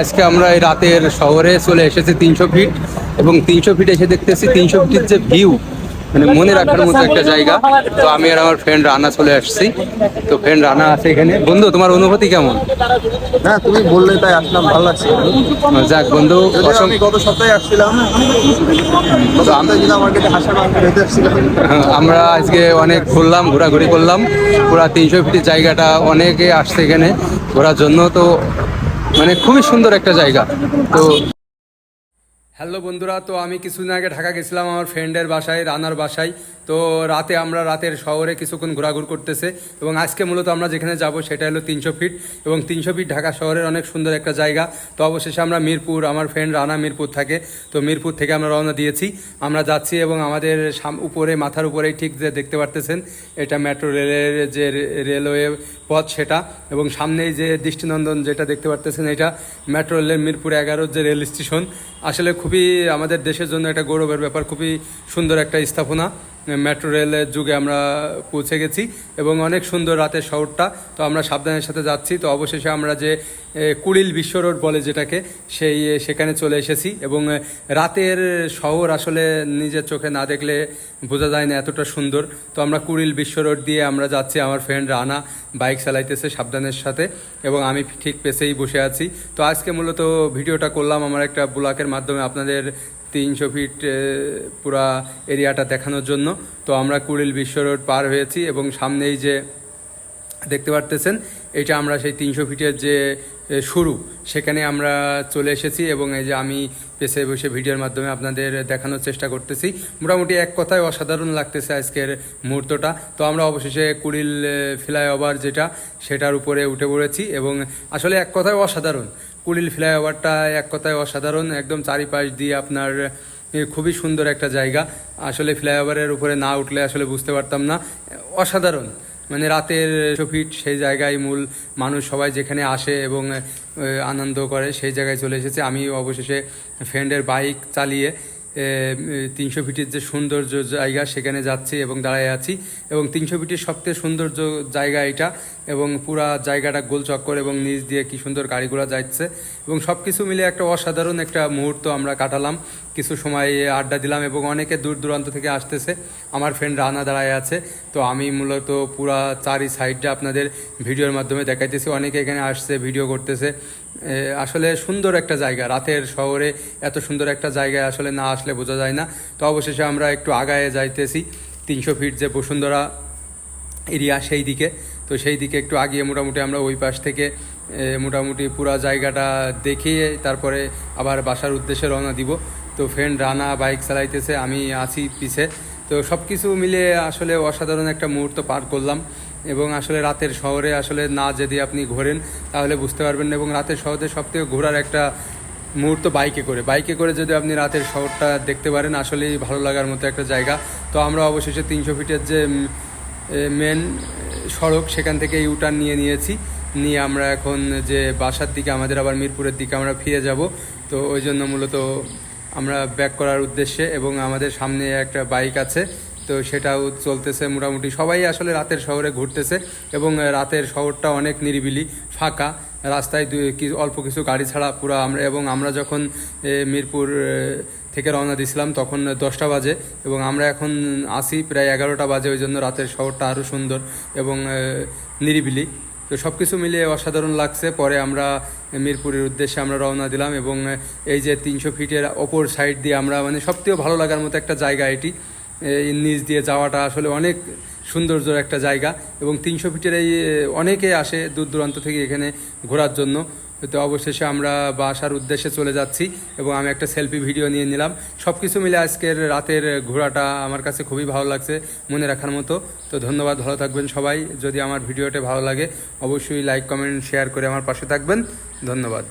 আজকে আমরা এই রাতের শহরে চলে এসেছি তিনশো ফিট এবং তিনশো ফিট এসে দেখতেছি তিনশো ফিটের যে ভিউ মানে মনে রাখার মতো একটা জায়গা। তো আমি আর আমার ফ্রেন্ড রানা চলে আসছি। তো ফ্রেন্ড রানা আছে এখানে। বন্ধু তোমার অনুভূতি কেমন? হ্যাঁ তুমি বললে তাই আসলাম ভালো লাগছে। যাক বন্ধু গত সপ্তাহে আসছিলাম। আমরা আজকে অনেক ঘুরলাম ঘোরাঘুরি করলাম। পুরা তিনশো ফিটের জায়গাটা অনেকে আসছে এখানে ঘোরার জন্য। তো মানে খুবই সুন্দর একটা জায়গা। তো হ্যালো বন্ধুরা, তো আমি কিছুদিন আগে ঢাকা গেছিলাম আমার ফ্রেন্ডের বাসায়, রানার বাসায়। তো রাতে আমরা রাতের শহরে কিছুক্ষণ ঘোরাঘুর করতেছে এবং আজকে মূলত আমরা যেখানে যাব সেটা হলো তিনশো ফিট এবং তিনশো ফিট ঢাকা শহরের অনেক সুন্দর একটা জায়গা। তো অবশেষে আমরা মিরপুর, আমার ফ্রেন্ড রানা মিরপুর থাকে। তো মিরপুর থেকে আমরা রওনা দিয়েছি। আমরা যাচ্ছি এবং আমাদের উপরে, মাথার উপরেই ঠিক যে দেখতে পারতেছেন, এটা মেট্রো রেলের যে রেলওয়ে পথ সেটা এবং সামনেই যে দৃষ্টিনন্দন যেটা দেখতে পারতেছেন এটা, মেট্রো রেলের মিরপুর এগারোর যে রেল স্টেশন। আসলে খুবই আমাদের দেশের জন্য একটা গৌরবের ব্যাপার, খুবই সুন্দর একটা স্থাপনা। মেট্রো রেলের যুগে আমরা পৌঁছে গেছি এবং অনেক সুন্দর রাতের শহরটা। তো আমরা সাবধানের সাথে যাচ্ছি। তো অবশেষে আমরা যে কুড়িল বিশ্ব রোড বলে যেটাকে, সেই, সেখানে চলে এসেছি এবং রাতের শহর আসলে নিজের চোখে না দেখলে বোঝা যায় না এতটা সুন্দর। তো আমরা কুড়িল বিশ্ব রোড দিয়ে আমরা যাচ্ছি, আমার ফ্রেন্ড রানা বাইক চালাইতেছে সাবধানের সাথে এবং আমি ঠিক পেছেই বসে আছি। তো আজকে মূলত ভিডিওটা করলাম আমার একটা ব্লকের মাধ্যমে আপনাদের তিনশো ফিট পুরা এরিয়াটা দেখানোর জন্য। তো আমরা কুড়িল বিশ্ব রোড পার হয়েছি এবং সামনেই যে দেখতে পারতেছেন, এটা আমরা সেই তিনশো ফিটের যে শুরু সেখানে আমরা চলে এসেছি এবং এই যে আমি পেছে বসে ভিডিওর মাধ্যমে আপনাদের দেখানোর চেষ্টা করতেছি। মোটামুটি এক কথায় অসাধারণ লাগতেছে আজকের মুহূর্তটা। তো আমরা অবশেষে কুড়িল ফ্লাইওভার যেটা, সেটার উপরে উঠে পড়েছি এবং আসলে এক কথায় অসাধারণ। কুড়িল ফ্লাইওভারটা এক কথায় অসাধারণ, একদম চারিপাশ দিয়ে আপনার খুবই সুন্দর একটা জায়গা। আসলে ফ্লাইওভারের উপরে না উঠলে আসলে বুঝতে পারতাম না। অসাধারণ। মানে রাতের ফিট সেই জায়গায় মূল মানুষ সবাই যেখানে আসে এবং আনন্দ করে সেই জায়গায় চলে এসেছে। আমি অবশেষে ফ্রেন্ডের বাইক চালিয়ে তিনশো ফিটের যে সৌন্দর্য জায়গা সেখানে যাচ্ছি এবং দাঁড়ায় আছি। এবং তিনশো ফিটের সবচেয়ে সৌন্দর্য জায়গা এটা এবং পুরা জায়গাটা গোল চক্কর এবং নিচ দিয়ে কি সুন্দর গাড়িগুলো যাচ্ছে। এবং সব কিছু মিলে একটা অসাধারণ একটা মুহূর্ত আমরা কাটালাম। কিছু সময় আড্ডা দিলাম এবং অনেকে দূর দূরান্ত থেকে আসতেছে। আমার ফ্রেন্ড রানা দাঁড়ায় আছে। তো আমি মূলত পুরা চারি সাইডটা আপনাদের ভিডিওর মাধ্যমে দেখাইতেছি। অনেকে এখানে আসছে ভিডিও করতেছে। আসলে সুন্দর একটা জায়গা। রাতের শহরে এত সুন্দর একটা জায়গায় আসলে না আসলে বোঝা যায় না। তো অবশেষে আমরা একটু আগায় যাইতেছি। তিনশো ফিট যে বসুন্ধরা এরিয়া সেই দিকে। তো সেই দিকে একটু আগিয়ে মোটামুটি আমরা ওই পাশ থেকে মোটামুটি পুরা জায়গাটা দেখিয়ে তারপরে আবার বাসার উদ্দেশ্যে রওনা দিব। তো ফ্রেন্ড রানা বাইক চালাইতেছে, আমি আছি পিছে। তো সব কিছু মিলে আসলে অসাধারণ একটা মুহূর্ত পার করলাম। এবং আসলে রাতের শহরে আসলে না যদি আপনি ঘোরেন, তাহলে বুঝতে পারবেন না। এবং রাতের শহরে সব থেকে ঘোরার একটা মুহূর্ত বাইকে করে। বাইকে করে যদি আপনি রাতের শহরটা দেখতে পারেন, আসলেই ভালো লাগার মতো একটা জায়গা। তো আমরা অবশেষে তিনশো ফিটের যে মেন সড়ক, সেখান থেকে ইউটার্ন নিয়ে নিয়েছি। নিয়ে আমরা এখন যে বাসার দিকে, আমাদের আবার মিরপুরের দিকে আমরা ফিরে যাব। তো ওই জন্য মূলত আমরা ব্যাক করার উদ্দেশ্যে এবং আমাদের সামনে একটা বাইক আছে। তো সেটাও চলতেছে মোটামুটি। সবাই আসলে রাতের শহরে ঘুরতেছে এবং রাতের শহরটা অনেক নিরিবিলি, ফাঁকা। রাস্তায় অল্প কিছু গাড়ি ছাড়া পুরো আমরা, এবং আমরা যখন মিরপুর থেকে রওনা দিয়েছিলাম তখন দশটা বাজে এবং আমরা এখন আসি প্রায় এগারোটা বাজে, ওই জন্য রাতের শহরটা আরও সুন্দর এবং নিরিবিলি। তো সব কিছু মিলিয়ে অসাধারণ লাগছে। পরে আমরা মিরপুরের উদ্দেশ্যে আমরা রওনা দিলাম এবং এই যে তিনশো ফিটের ওপর সাইড দিয়ে আমরা মানে সবথেকে ভালো লাগার মতো একটা জায়গা এটি। নিচ দিয়ে যাওয়াটা আসলে অনেক সৌন্দর্য একটা জায়গা এবং তিনশো ফিটের এই অনেকে আসে দূর দূরান্ত থেকে এখানে ঘোরার জন্য। তো অবশেষে আমরা বাসার উদ্দেশ্যে চলে যাচ্ছি এবং আমি একটা সেলফি ভিডিও নিয়ে নিলাম। সব কিছু মিলে আজকের রাতের ঘোরাটা আমার কাছে খুবই ভালো লাগছে মনে রাখার মতো। তো ধন্যবাদ, ভালো থাকবেন সবাই। যদি আমার ভিডিওটা ভালো লাগে, অবশ্যই লাইক, কমেন্ট, শেয়ার করে আমার পাশে থাকবেন। ধন্যবাদ।